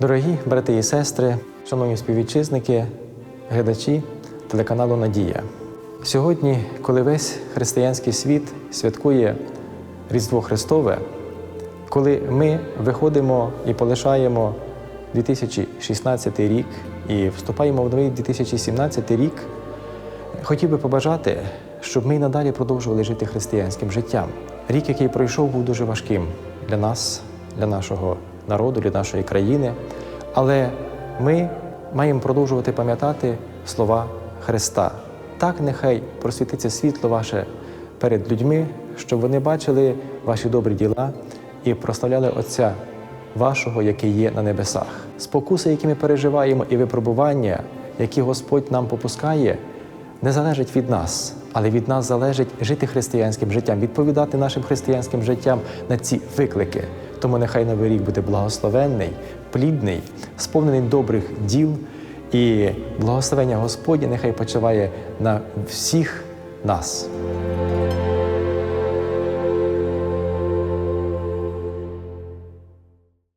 Дорогі брати і сестри, шановні співвітчизники, глядачі телеканалу Надія. Сьогодні, коли весь християнський світ святкує Різдво Христове, коли ми виходимо і полишаємо 2016 рік і вступаємо в новий 2017 рік, хотів би побажати, щоб ми й надалі продовжували жити християнським життям. Рік, який пройшов, був дуже важким для нас, для нашого народу, для нашої країни. Але ми маємо продовжувати пам'ятати слова Христа. Так нехай просвітиться світло ваше перед людьми, щоб вони бачили ваші добрі діла і прославляли Отця вашого, який є на небесах. Спокуси, які ми переживаємо, і випробування, які Господь нам попускає, не залежить від нас, але від нас залежить жити християнським життям, відповідати нашим християнським життям на ці виклики. Тому нехай новий рік буде благословенний, плідний, сповнений добрих діл, і благословення Господнє нехай почуває на всіх нас.